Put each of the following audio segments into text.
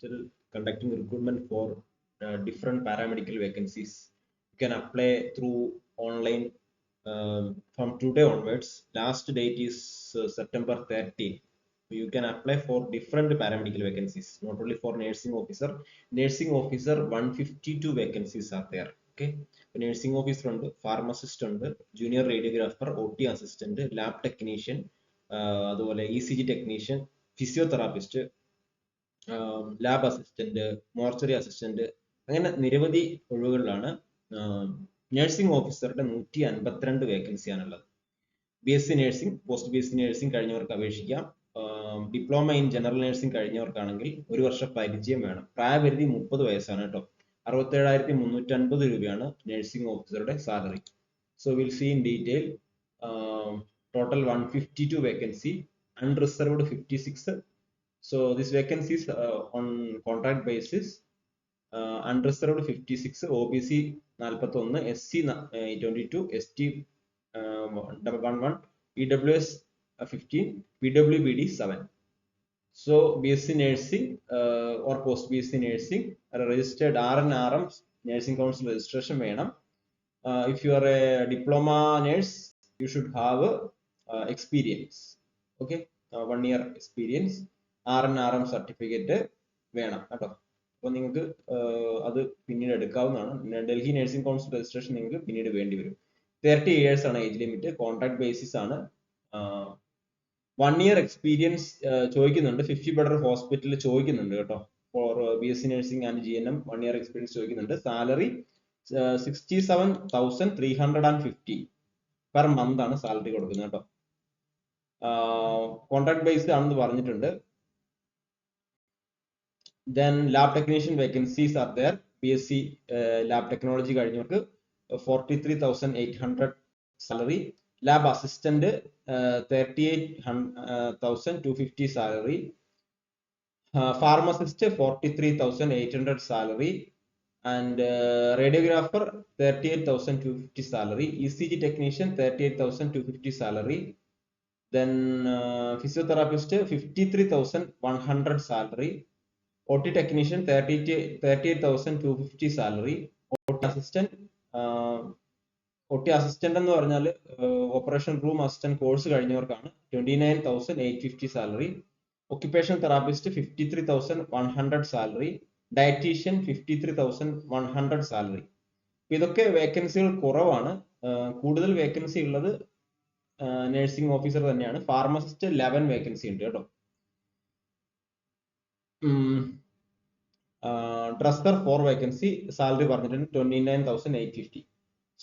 hospital conducting recruitment for uh, different paramedical vacancies. You can apply through online um, from today onwards. Last date is uh, September 13. You can apply for different paramedical vacancies, not only for nursing officer. Nursing officer 152 vacancies are there. Okay. Nursing officer ഉണ്ട് pharmacist ഉണ്ട് junior radiographer O T assistant lab technician അതുപോലെ G technician physiotherapist lab assistant mortuary assistant അങ്ങനെ നിരവധി ഒഴിവുകളിലാണ് nursing ഓഫീസറുടെ നൂറ്റി അൻപത്തിരണ്ട് വേക്കൻസിയാണുള്ളത് B S C nursing post B S C nursing കഴിഞ്ഞവർക്ക് അപേക്ഷിക്കാം. ഡിപ്ലോമ ഇൻ ജനറൽ നഴ്സിംഗ് കഴിഞ്ഞവർക്കാണെങ്കിൽ ഒരു വർഷം പരിചയം വേണം. പ്രായപരിധി മുപ്പത് വയസ്സാണ് കേട്ടോ. അറുപത്തേഴായിരത്തി മുന്നൂറ്റി അൻപത് രൂപയാണ് നഴ്സിംഗ് ഓഫീസറുടെ salary so will see in detail total one fifty two vacancy unreserved fifty six so this vacancies on contract basis unreserved fifty six O B C നാൽപ്പത്തി ഒന്ന് S C twenty two S T one one E W S fifteen P W B D seven So BSc Nursing uh, or Post BSc Nursing are registered RNRM Nursing Council registration വേണം uh, if you are a diploma nurse you should have uh, experience okay uh, one N R M certificate വേണം കേട്ടോ. അപ്പോൾ നിങ്ങൾക്ക് അത് പിന്നീട് എടുക്കാവുന്നതാണ്. Delhi nursing council registration നിങ്ങൾക്ക് പിന്നീട് വേണ്ടി വരും. തേർട്ടി ഇയേഴ്സ് ആണ് ഏജ് ലിമിറ്റ്. കോൺട്രാക്ട് ബേസിസ് ആണ്. വൺ ഇയർ എക്സ്പീരിയൻസ് ചോദിക്കുന്നുണ്ട്. ഫിഫ്റ്റി ബെഡർ ഹോസ്പിറ്റലിൽ ചോദിക്കുന്നുണ്ട് കേട്ടോ. Four B S C nursing and G N M one year experience ചോദിക്കുന്നുണ്ട്. Salary sixty seven thousand three hundred and fifty per month ആണ് salary കൊടുക്കുന്നത് കേട്ടോ. Contract based ആണെന്ന് പറഞ്ഞിട്ടുണ്ട്. Then lab technician vacancies are there B S C lab technology കഴിഞ്ഞവർക്ക് forty three thousand eight hundred salary lab assistant uh, 38,250 salary uh, pharmacist 43,800 salary and uh, radiographer 38,250 salary ECG technician 38,250 salary then uh, physiotherapist 53,100 salary OT technician 30 38,250 salary. OT uh, OT assistant എന്ന് പറഞ്ഞാൽ operation room assistant course കഴിഞ്ഞവർക്കാണ് twenty nine thousand eight fifty salary occupation therapist fifty three thousand one hundred salary dietician fifty three thousand one hundred salary ഇതൊക്കെ വേക്കൻസികൾ കുറവാണ് കൂടുതൽ vacancy ഉള്ളത് nursing officer തന്നെയാണ്. Pharmacist eleven vacancy ഉണ്ട് കേട്ടോ. Dresser four vacancy salary പറഞ്ഞിട്ടുണ്ട് twenty nine thousand eight fifty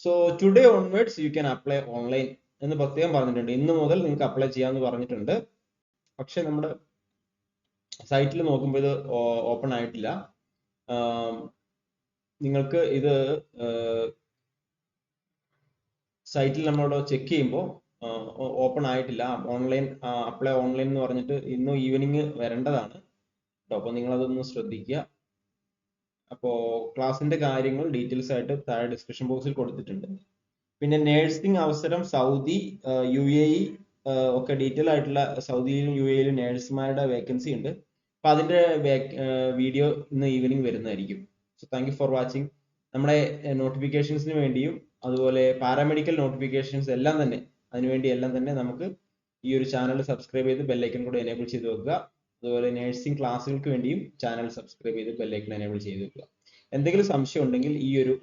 so today onwards you can apply online എന്ന് പ്രത്യേകം പറഞ്ഞിട്ടുണ്ട്. ഇന്ന് മുതൽ നിങ്ങൾക്ക് അപ്ലൈ ചെയ്യാമെന്ന് പറഞ്ഞിട്ടുണ്ട്. പക്ഷെ നമ്മുടെ സൈറ്റിൽ നോക്കുമ്പോൾ ഇത് ഓപ്പൺ ആയിട്ടില്ല. നിങ്ങൾക്ക് ഇത് സൈറ്റിൽ നമ്മളോട് ചെക്ക് ചെയ്യുമ്പോൾ ഓപ്പൺ ആയിട്ടില്ല. ഓൺലൈൻ അപ്ലൈ ഓൺലൈൻ എന്ന് പറഞ്ഞിട്ട് ഇന്ന് ഈവനിങ് വരേണ്ടതാണ്. കേട്ടോ അപ്പോൾ നിങ്ങളതൊന്ന് ശ്രദ്ധിക്കുക അപ്പോൾ ക്ലാസ്സിന്റെ കാര്യങ്ങൾ ഡീറ്റെയിൽസ് ആയിട്ട് താഴെ ഡിസ്ക്രിപ്ഷൻ ബോക്സിൽ കൊടുത്തിട്ടുണ്ട്. പിന്നെ നേഴ്സിംഗ് അവസരം സൗദി യു എ ഇ ഒക്കെ ഡീറ്റെയിൽ ആയിട്ടുള്ള സൗദിയിലും യു എയിലും നേഴ്സുമാരുടെ വേക്കൻസി ഉണ്ട്. അപ്പൊ അതിന്റെ വീഡിയോ ഇന്ന് ഈവനിങ് വരുന്നതായിരിക്കും. So thank you for watching നമ്മുടെ നോട്ടിഫിക്കേഷൻസിന് വേണ്ടിയും അതുപോലെ പാരാമെഡിക്കൽ നോട്ടിഫിക്കേഷൻസ് എല്ലാം തന്നെ അതിനുവേണ്ടി എല്ലാം തന്നെ നമുക്ക് ഈ ഒരു ചാനൽ സബ്സ്ക്രൈബ് ചെയ്ത് ബെല്ലൈക്കൺ കൂടെ എനേബിൾ ചെയ്ത് വെക്കുക. അതുപോലെ നഴ്സിംഗ് ക്ലാസ്സുകൾക്ക് വേണ്ടിയും ചാനൽ സബ്സ്ക്രൈബ് ചെയ്ത് ബെല്ലൈക്കൺ എനേബിൾ ചെയ്ത് വെക്കുക. എന്തെങ്കിലും സംശയം ഉണ്ടെങ്കിൽ ഈ ഒരു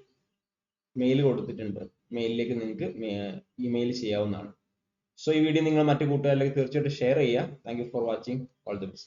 മെയിൽ കൊടുത്തിട്ടുണ്ട്. മെയിലിലേക്ക് നിങ്ങൾക്ക് ഇമെയിൽ ചെയ്യാവുന്നതാണ്. സോ ഈ വീഡിയോ നിങ്ങൾ മറ്റു കൂട്ടുകാരിലേക്ക് തീർച്ചയായിട്ടും ഷെയർ ചെയ്യുക. Thank for watching all the best